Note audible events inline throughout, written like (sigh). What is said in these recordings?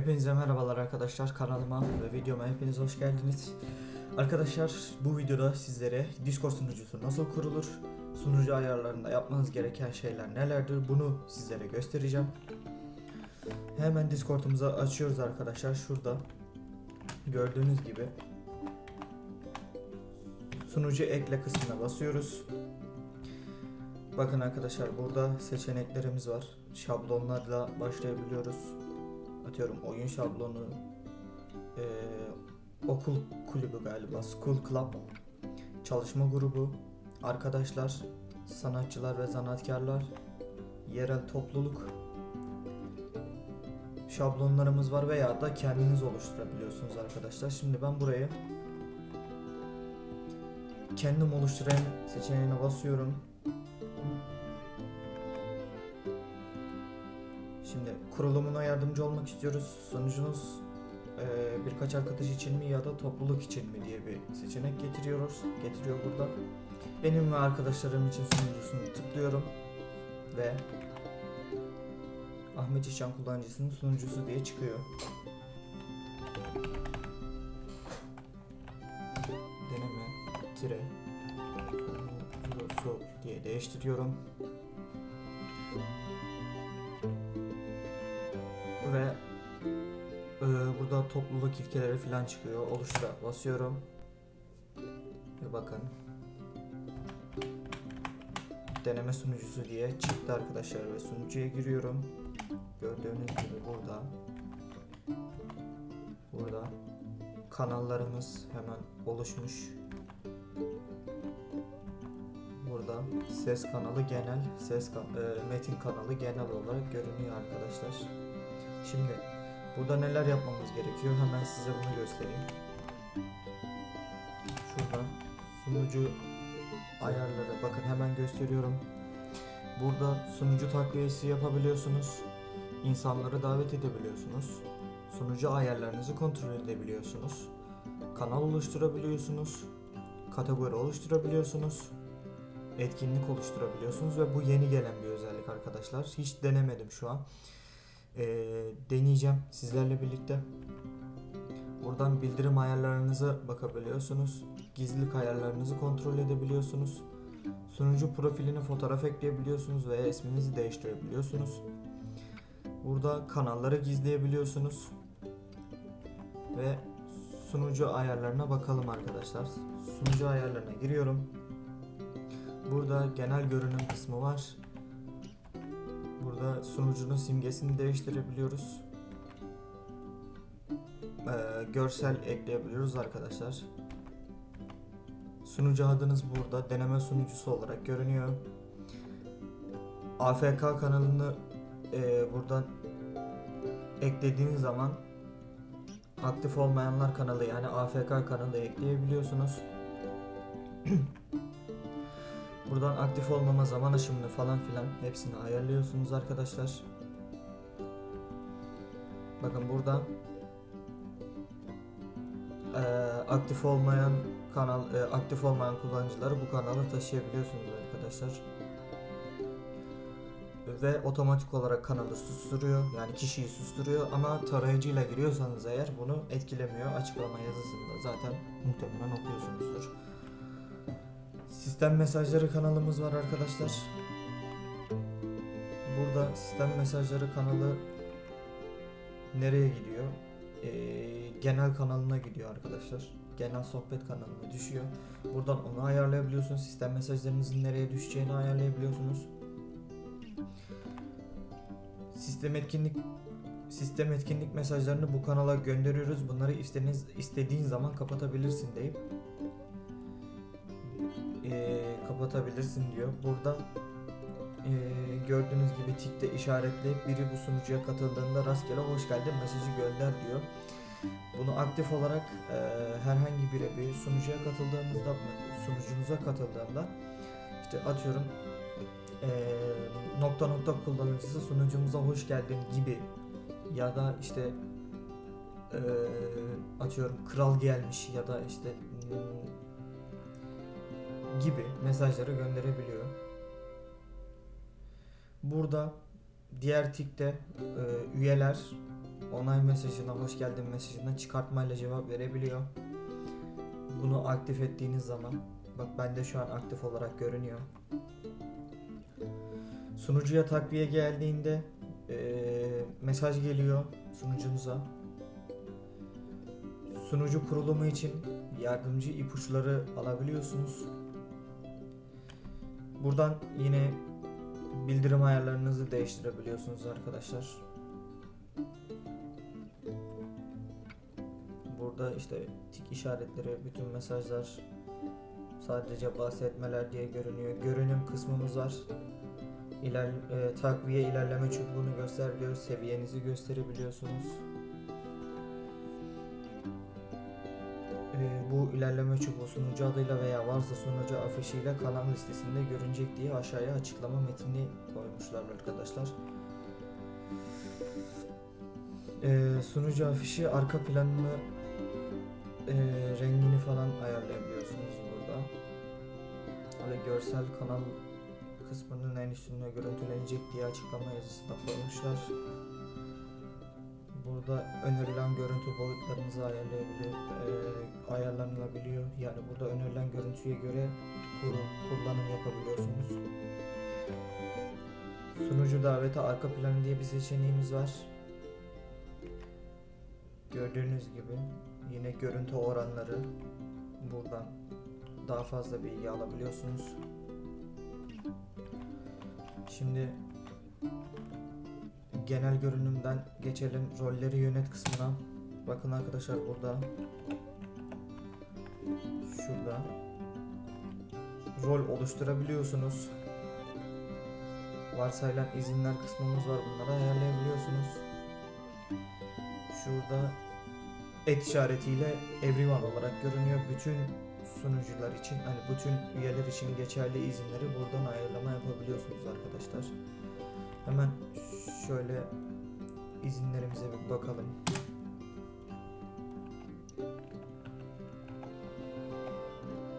Hepinize merhabalar arkadaşlar kanalıma ve videoma hepiniz hoş geldiniz. Arkadaşlar bu videoda sizlere Discord sunucusu nasıl kurulur, sunucu ayarlarında yapmanız gereken şeyler nelerdir bunu sizlere göstereceğim. Hemen Discord'umuzu açıyoruz arkadaşlar şurada. Gördüğünüz gibi sunucu ekle kısmına basıyoruz. Bakın arkadaşlar burada seçeneklerimiz var. Şablonlarla başlayabiliyoruz atıyorum oyun şablonu eee, okul kulübü galiba school club çalışma grubu arkadaşlar sanatçılar ve sanatkarlar yerel topluluk şablonlarımız var veya da kendiniz oluşturabiliyorsunuz arkadaşlar. Şimdi ben buraya kendim oluşturayım seçeneğine basıyorum kurulumuna yardımcı olmak istiyoruz. Sunucunuz eee, birkaç arkadaş için mi ya da topluluk için mi diye bir seçenek getiriyoruz. Getiriyor burada. Benim ve arkadaşlarım için sunucusunu tıklıyorum ve Ahmet İşan kullanıcısının sunucusu diye çıkıyor. Deneme tire sunucusu diye değiştiriyorum. Topluluk ilkeleri falan çıkıyor. Oluştura basıyorum. Ve bakın. Deneme sunucusu diye çıktı arkadaşlar ve sunucuya giriyorum. Gördüğünüz gibi burada. Burada kanallarımız hemen oluşmuş. Burada ses kanalı genel, ses ka- e, metin kanalı genel olarak görünüyor arkadaşlar. Şimdi burada neler yapmamız gerekiyor hemen size bunu göstereyim. Şuradan sunucu ayarları bakın hemen gösteriyorum. Burada sunucu takviyesi yapabiliyorsunuz. İnsanları davet edebiliyorsunuz. Sunucu ayarlarınızı kontrol edebiliyorsunuz. Kanal oluşturabiliyorsunuz. Kategori oluşturabiliyorsunuz. Etkinlik oluşturabiliyorsunuz ve bu yeni gelen bir özellik arkadaşlar. Hiç denemedim şu an. Ee, deneyeceğim sizlerle birlikte. Buradan bildirim ayarlarınıza bakabiliyorsunuz. Gizlilik ayarlarınızı kontrol edebiliyorsunuz. Sunucu profiline fotoğraf ekleyebiliyorsunuz veya isminizi değiştirebiliyorsunuz. Burada kanalları gizleyebiliyorsunuz. Ve sunucu ayarlarına bakalım arkadaşlar. Sunucu ayarlarına giriyorum. Burada genel görünüm kısmı var. Burada sunucunun simgesini değiştirebiliyoruz. Ee, görsel ekleyebiliyoruz arkadaşlar. Sunucu adınız burada deneme sunucusu olarak görünüyor. AFK kanalını e, buradan eklediğiniz zaman aktif olmayanlar kanalı yani AFK kanalı ekleyebiliyorsunuz. (clears throat) Buradan aktif olmama zaman aşımını falan filan hepsini ayarlıyorsunuz arkadaşlar. Bakın burada eee, aktif olmayan kanal eee, aktif olmayan kullanıcıları bu kanala taşıyabiliyorsunuz arkadaşlar. Ve otomatik olarak kanalı susturuyor. Yani kişiyi susturuyor ama tarayıcıyla giriyorsanız eğer bunu etkilemiyor. Açıklama yazısında zaten muhtemelen okuyorsunuzdur. Sistem mesajları kanalımız var arkadaşlar. Burada sistem mesajları kanalı nereye gidiyor? Ee, genel kanalına gidiyor arkadaşlar. Genel sohbet kanalına düşüyor. Buradan onu ayarlayabiliyorsunuz. Sistem mesajlarınızın nereye düşeceğini ayarlayabiliyorsunuz. Sistem etkinlik sistem etkinlik mesajlarını bu kanala gönderiyoruz. Bunları istediğiniz istediğin zaman kapatabilirsin deyip e, kapatabilirsin diyor. Burada e, gördüğünüz gibi tikte işaretleyip biri bu sunucuya katıldığında rastgele hoş geldin mesajı gönder diyor. Bunu aktif olarak e, herhangi biri bir sunucuya katıldığınızda sunucunuza katıldığında işte atıyorum e, nokta nokta kullanıcısı sunucumuza hoş geldin gibi ya da işte e, atıyorum kral gelmiş ya da işte gibi mesajları gönderebiliyor. Burada diğer tikte e, üyeler onay mesajına, hoş geldin mesajına çıkartmayla cevap verebiliyor. Bunu aktif ettiğiniz zaman, bak bende şu an aktif olarak görünüyor. Sunucuya takviye geldiğinde eee, mesaj geliyor sunucunuza. Sunucu kurulumu için yardımcı ipuçları alabiliyorsunuz. Buradan yine bildirim ayarlarınızı değiştirebiliyorsunuz arkadaşlar. Burada işte tik işaretleri, bütün mesajlar sadece bahsetmeler diye görünüyor. Görünüm kısmımız var. İler, e, takviye ilerleme çubuğunu gösteriyor. Seviyenizi gösterebiliyorsunuz. Bu ilerleme çubuğu sunucu adıyla veya varsa sunucu afişiyle kanal listesinde görünecek diye aşağıya açıklama metnini koymuşlar arkadaşlar. E, sunucu afişi arka planını e, rengini falan ayarlayabiliyorsunuz burada. Ve görsel kanal kısmının en üstünde görüntülenecek diye açıklama yazısı da koymuşlar. Burada önerilen görüntü boyutlarınızı ayarlayabiliyor, e, ayarlanabiliyor. Yani burada önerilen görüntüye göre kullanım yapabiliyorsunuz. Sunucu daveti arka planı diye bir seçeneğimiz var. Gördüğünüz gibi yine görüntü oranları buradan daha fazla bilgi alabiliyorsunuz. Şimdi genel görünümden geçelim rolleri yönet kısmına. Bakın arkadaşlar burada şurada rol oluşturabiliyorsunuz. Varsayılan izinler kısmımız var. Bunları ayarlayabiliyorsunuz. Şurada et işaretiyle everyone olarak görünüyor. Bütün sunucular için hani bütün üyeler için geçerli izinleri buradan ayarlama yapabiliyorsunuz arkadaşlar. Hemen şöyle izinlerimize bir bakalım.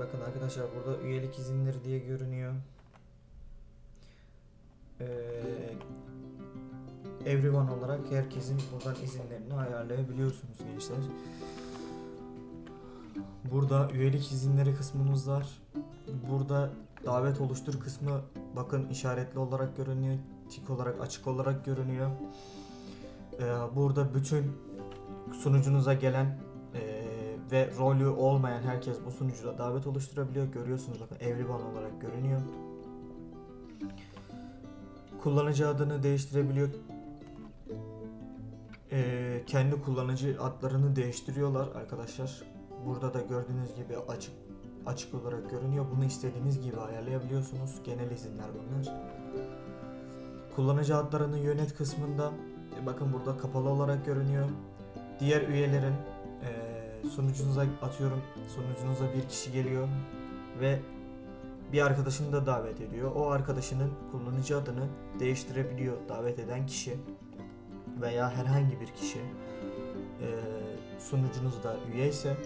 Bakın arkadaşlar burada üyelik izinleri diye görünüyor. Ee, everyone olarak herkesin buradan izinlerini ayarlayabiliyorsunuz gençler. Burada üyelik izinleri kısmımız var. Burada davet oluştur kısmı bakın işaretli olarak görünüyor. Tik olarak açık olarak görünüyor. Ee, burada bütün sunucunuza gelen ee, ve rolü olmayan herkes bu sunucuda davet oluşturabiliyor. Görüyorsunuz bakın everyone olarak görünüyor. Kullanıcı adını değiştirebiliyor. Ee, kendi kullanıcı adlarını değiştiriyorlar arkadaşlar. Burada da gördüğünüz gibi açık açık olarak görünüyor. Bunu istediğiniz gibi ayarlayabiliyorsunuz. Genel izinler bunlar. Kullanıcı adlarını yönet kısmında e, bakın burada kapalı olarak görünüyor. Diğer üyelerin e, sunucunuza atıyorum sunucunuza bir kişi geliyor ve bir arkadaşını da davet ediyor. O arkadaşının kullanıcı adını değiştirebiliyor davet eden kişi veya herhangi bir kişi e, sunucunuzda üye ise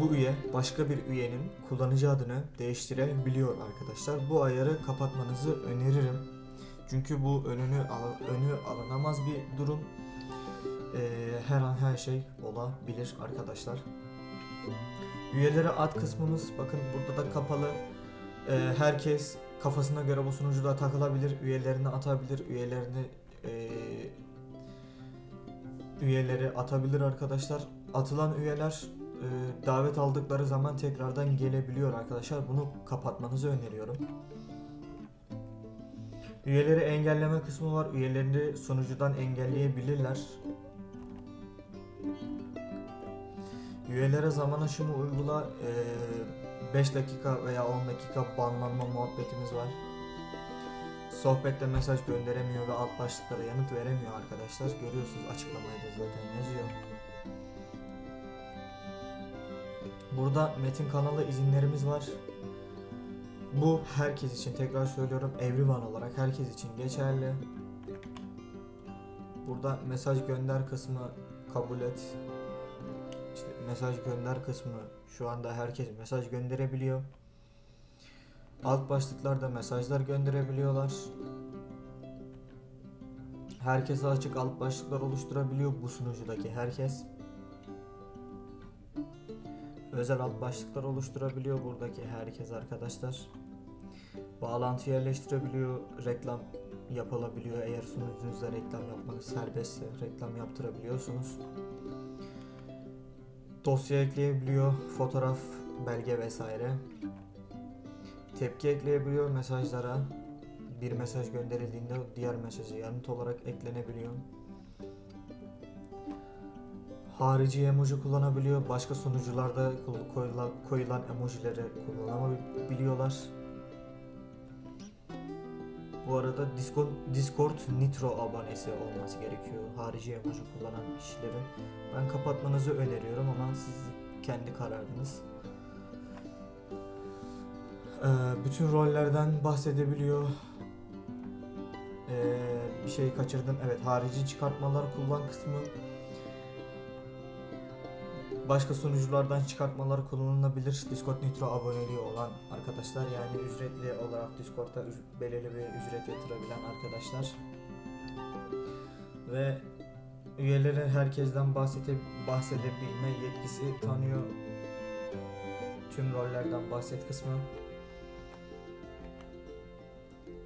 bu üye başka bir üyenin kullanıcı adını değiştirebiliyor arkadaşlar. Bu ayarı kapatmanızı öneririm. Çünkü bu önünü al- önü alınamaz bir durum. Ee, her an her şey olabilir arkadaşlar. Üyelere ad kısmımız bakın burada da kapalı. Ee, herkes kafasına göre bu sunucuda takılabilir, üyelerini atabilir, üyelerini ee, üyeleri atabilir arkadaşlar. Atılan üyeler e, davet aldıkları zaman tekrardan gelebiliyor arkadaşlar. Bunu kapatmanızı öneriyorum. Üyeleri engelleme kısmı var. Üyelerini sunucudan engelleyebilirler. Üyelere zaman aşımı uygula. 5 dakika veya 10 dakika banlanma muhabbetimiz var. Sohbette mesaj gönderemiyor ve alt başlıklara yanıt veremiyor arkadaşlar. Görüyorsunuz açıklamayı da zaten yazıyor. Burada metin kanalı izinlerimiz var. Bu herkes için tekrar söylüyorum everyone olarak herkes için geçerli. Burada mesaj gönder kısmı kabul et. İşte mesaj gönder kısmı şu anda herkes mesaj gönderebiliyor. Alt başlıklarda mesajlar gönderebiliyorlar. Herkese açık alt başlıklar oluşturabiliyor bu sunucudaki herkes. Özel alt başlıklar oluşturabiliyor buradaki herkes arkadaşlar. Bağlantı yerleştirebiliyor, reklam yapılabiliyor. Eğer sunucunuzda reklam yapmak serbestse reklam yaptırabiliyorsunuz. Dosya ekleyebiliyor, fotoğraf, belge vesaire. Tepki ekleyebiliyor mesajlara. Bir mesaj gönderildiğinde diğer mesajı yanıt olarak eklenebiliyor. Harici emoji kullanabiliyor. Başka sunucularda koyulan, koyulan emojileri kullanabiliyorlar. Bu arada Discord, Discord Nitro abonesi olması gerekiyor. Harici emoji kullanan kişilerin. Ben kapatmanızı öneriyorum ama siz kendi kararınız. Ee, bütün rollerden bahsedebiliyor. Ee, bir şey kaçırdım. Evet, harici çıkartmalar kullan kısmı. Başka sunuculardan çıkartmalar kullanılabilir. Discord Nitro aboneliği olan arkadaşlar yani ücretli olarak Discord'da üc- belirli bir ücret yatırabilen arkadaşlar. Ve üyeleri herkesten bahsede bahsedebilme yetkisi tanıyor. Tüm rollerden bahset kısmı.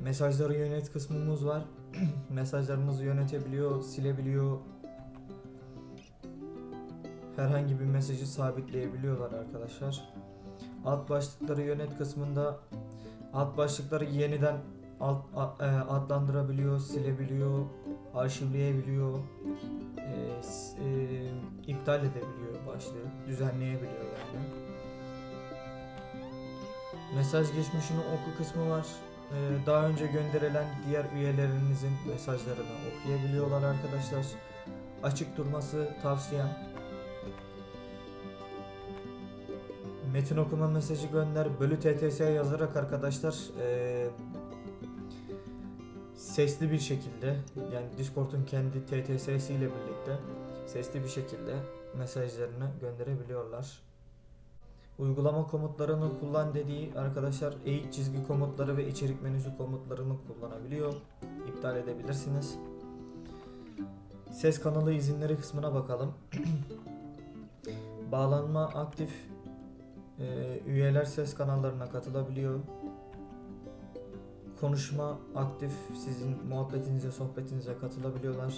Mesajları yönet kısmımız var. (clears throat) Mesajlarınızı yönetebiliyor, silebiliyor. Herhangi bir mesajı sabitleyebiliyorlar arkadaşlar. Alt başlıkları yönet kısmında alt başlıkları yeniden alt, e, adlandırabiliyor, silebiliyor, arşivleyebiliyor, e, e, iptal edebiliyor başlığı, düzenleyebiliyor yani. Mesaj geçmişini oku kısmı var. Ee, daha önce gönderilen diğer üyelerinizin mesajlarını okuyabiliyorlar arkadaşlar. Açık durması tavsiyem. Metin okuma mesajı gönder. Bölü TTS yazarak arkadaşlar ee, sesli bir şekilde yani Discord'un kendi TTS'si ile birlikte sesli bir şekilde mesajlarını gönderebiliyorlar. Uygulama komutlarını kullan dediği arkadaşlar eğik çizgi komutları ve içerik menüsü komutlarını kullanabiliyor. İptal edebilirsiniz. Ses kanalı izinleri kısmına bakalım. (clears throat) Bağlanma aktif Ee, üyeler ses kanallarına katılabiliyor. Konuşma aktif sizin muhabbetinize sohbetinize katılabiliyorlar.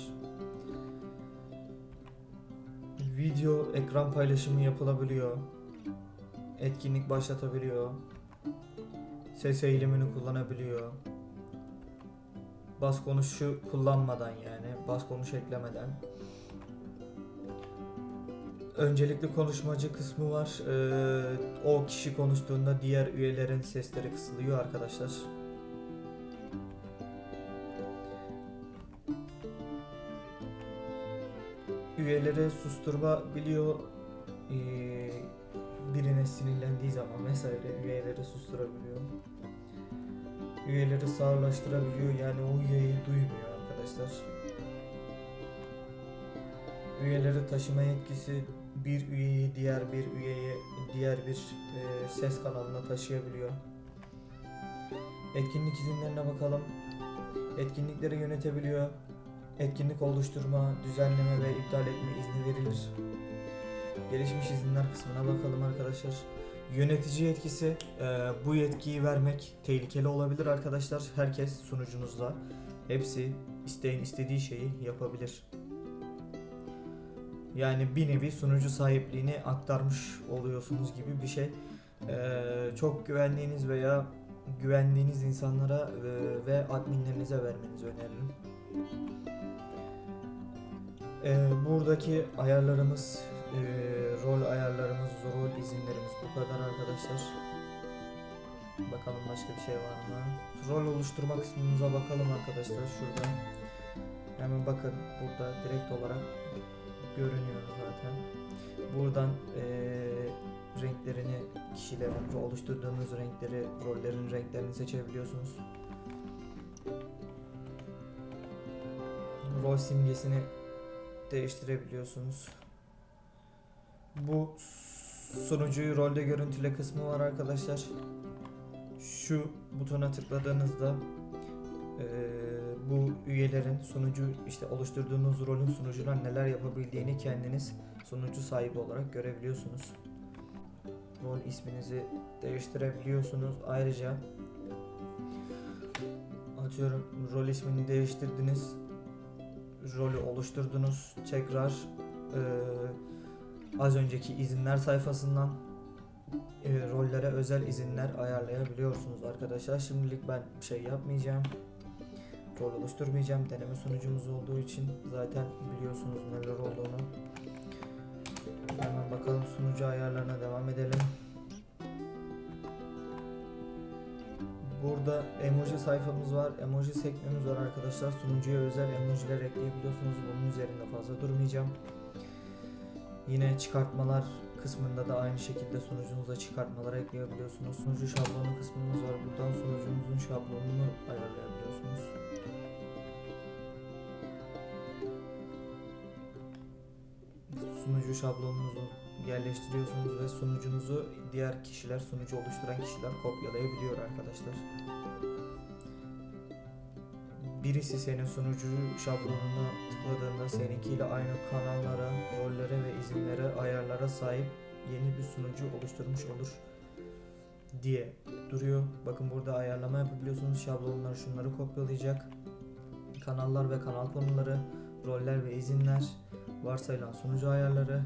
Video ekran paylaşımı yapılabiliyor etkinlik başlatabiliyor. Ses eğilimini kullanabiliyor. Bas konuşu kullanmadan yani bas konuş eklemeden. Öncelikli konuşmacı kısmı var. Ee, o kişi konuştuğunda diğer üyelerin sesleri kısılıyor arkadaşlar. Üyeleri susturma biliyor. Ee, birine sinirlendiği zaman vesaire üyeleri susturabiliyor. Üyeleri sağırlaştırabiliyor yani o üyeyi duymuyor arkadaşlar. Üyeleri taşıma yetkisi bir üyeyi diğer bir üyeye diğer bir e, ses kanalına taşıyabiliyor. Etkinlik izinlerine bakalım. Etkinlikleri yönetebiliyor. Etkinlik oluşturma, düzenleme ve iptal etme izni verilir. Gelişmiş izinler kısmına bakalım arkadaşlar. Yönetici yetkisi e, bu yetkiyi vermek tehlikeli olabilir arkadaşlar. Herkes sunucunuzda hepsi isteyin istediği şeyi yapabilir. Yani bir nevi sunucu sahipliğini aktarmış oluyorsunuz gibi bir şey. E, çok güvendiğiniz veya güvendiğiniz insanlara e, ve adminlerinize vermenizi öneririm. E, buradaki ayarlarımız ee, rol ayarlarımız, rol izinlerimiz bu kadar arkadaşlar. Bakalım başka bir şey var mı? Rol oluşturma kısmımıza bakalım arkadaşlar şurada. Hemen bakın burada direkt olarak görünüyor zaten. Buradan eee, renklerini, kişilerin oluşturduğunuz renkleri, rollerin renklerini seçebiliyorsunuz. Rol simgesini değiştirebiliyorsunuz. Bu sunucuyu rolde görüntüle kısmı var arkadaşlar. Şu butona tıkladığınızda bu üyelerin sunucu işte oluşturduğunuz rolün sunucular neler yapabildiğini kendiniz sunucu sahibi olarak görebiliyorsunuz. Rol isminizi değiştirebiliyorsunuz. Ayrıca atıyorum rol ismini değiştirdiniz. Rolü oluşturdunuz. Tekrar eee, az önceki izinler sayfasından e, rollere özel izinler ayarlayabiliyorsunuz arkadaşlar. Şimdilik ben şey yapmayacağım. Rol oluşturmayacağım. Deneme sunucumuz olduğu için zaten biliyorsunuz neler olduğunu. Hemen bakalım sunucu ayarlarına devam edelim. Burada emoji sayfamız var. Emoji sekmemiz var arkadaşlar. Sunucuya özel emojiler ekleyebiliyorsunuz. Bunun üzerinde fazla durmayacağım. Yine çıkartmalar kısmında da aynı şekilde sunucunuza çıkartmalar ekleyebiliyorsunuz. Sunucu şablonu kısmımız var. Buradan sunucunuzun şablonunu ayarlayabiliyorsunuz. Sunucu şablonunuzu yerleştiriyorsunuz ve sunucunuzu diğer kişiler, sunucu oluşturan kişiler kopyalayabiliyor arkadaşlar. Birisi senin sunucu şablonuna tıkladığında seninkiyle aynı kanallara, rollere ve izinlere, ayarlara sahip yeni bir sunucu oluşturmuş olur diye duruyor. Bakın burada ayarlama yapabiliyorsunuz. Şablonlar şunları kopyalayacak. Kanallar ve kanal konuları, roller ve izinler, varsayılan sunucu ayarları,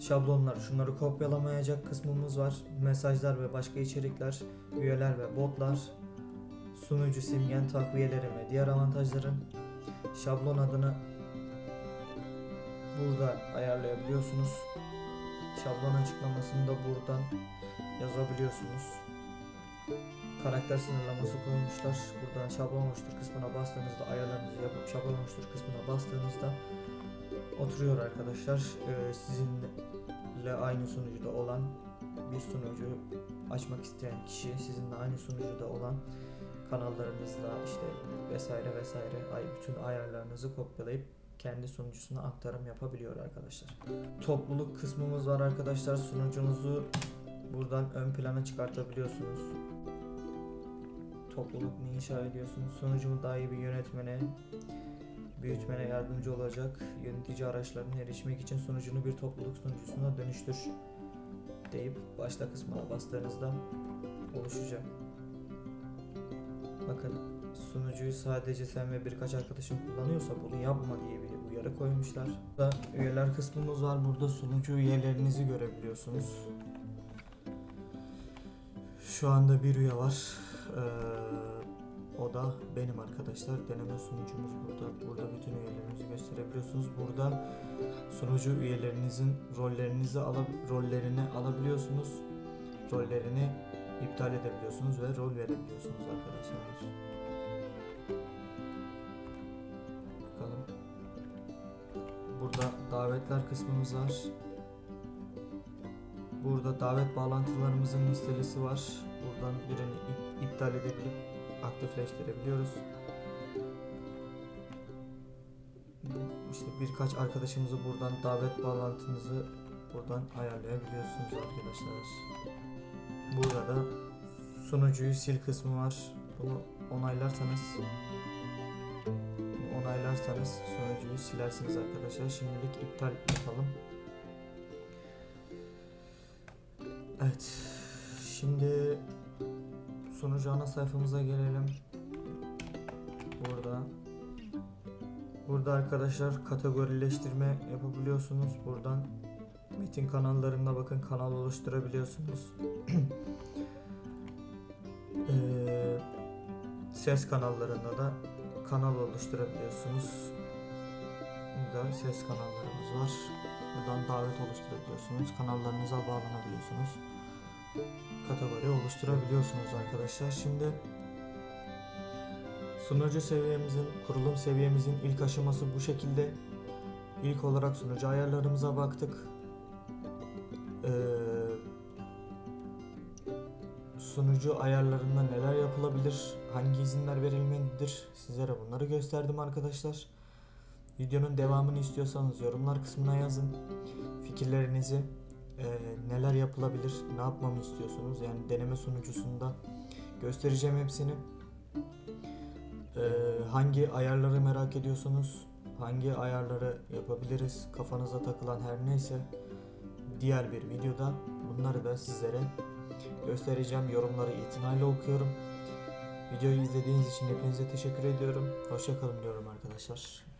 şablonlar şunları kopyalamayacak kısmımız var. Mesajlar ve başka içerikler, üyeler ve botlar, sunucu simgen takviyeleri ve diğer avantajların şablon adını burada ayarlayabiliyorsunuz. Şablon açıklamasını da buradan yazabiliyorsunuz. Karakter sınırlaması koymuşlar. Buradan şablon oluştur kısmına bastığınızda ayarlarınızı yapıp şablon oluştur kısmına bastığınızda oturuyor arkadaşlar. Ee, sizinle aynı sunucuda olan bir sunucu açmak isteyen kişi sizinle aynı sunucuda olan kanallarınızla işte vesaire vesaire ay bütün ayarlarınızı kopyalayıp kendi sunucusuna aktarım yapabiliyor arkadaşlar. Topluluk kısmımız var arkadaşlar. Sunucunuzu buradan ön plana çıkartabiliyorsunuz. Topluluk mu inşa ediyorsunuz? Sunucumu daha iyi bir yönetmene, büyütmene yardımcı olacak yönetici araçlarına erişmek için sunucunu bir topluluk sunucusuna dönüştür deyip başla kısmına bastığınızda oluşacak. Bakın sunucuyu sadece sen ve birkaç arkadaşın kullanıyorsa bunu yapma diye bir uyarı koymuşlar. Burada üyeler kısmımız var. Burada sunucu üyelerinizi görebiliyorsunuz. Şu anda bir üye var. Ee, o da benim arkadaşlar. Deneme sunucumuz burada. Burada bütün üyelerinizi gösterebiliyorsunuz. Burada sunucu üyelerinizin rollerinizi alıp rollerini alabiliyorsunuz. Rollerini iptal edebiliyorsunuz ve rol verebiliyorsunuz arkadaşlar. Bakalım. Burada davetler kısmımız var. Burada davet bağlantılarımızın listesi var. Buradan birini ip- iptal edebilip aktifleştirebiliyoruz. İşte birkaç arkadaşımızı buradan davet bağlantınızı buradan ayarlayabiliyorsunuz arkadaşlar. Burada da sunucuyu sil kısmı var. Bunu onaylarsanız onaylarsanız sunucuyu silersiniz arkadaşlar. Şimdilik iptal yapalım. Evet. Şimdi sunucu ana sayfamıza gelelim. Burada Burada arkadaşlar kategorileştirme yapabiliyorsunuz. Buradan metin kanallarında bakın kanal oluşturabiliyorsunuz. (clears throat) Ee, ses kanallarında da kanal oluşturabiliyorsunuz. Burada ses kanallarımız var. Buradan davet oluşturabiliyorsunuz. Kanallarınıza bağlanabiliyorsunuz. Kategori oluşturabiliyorsunuz arkadaşlar. Şimdi sunucu seviyemizin, kurulum seviyemizin ilk aşaması bu şekilde. İlk olarak sunucu ayarlarımıza baktık. Ee, sunucu ayarlarında neler yapılabilir, hangi izinler verilmelidir sizlere bunları gösterdim arkadaşlar. Videonun devamını istiyorsanız yorumlar kısmına yazın. Fikirlerinizi e, neler yapılabilir, ne yapmamı istiyorsunuz yani deneme sunucusunda göstereceğim hepsini. Ee, hangi ayarları merak ediyorsunuz? Hangi ayarları yapabiliriz? Kafanıza takılan her neyse diğer bir videoda bunları da sizlere göstereceğim. Yorumları itinayla okuyorum. Videoyu izlediğiniz için hepinize teşekkür ediyorum. Hoşçakalın diyorum arkadaşlar.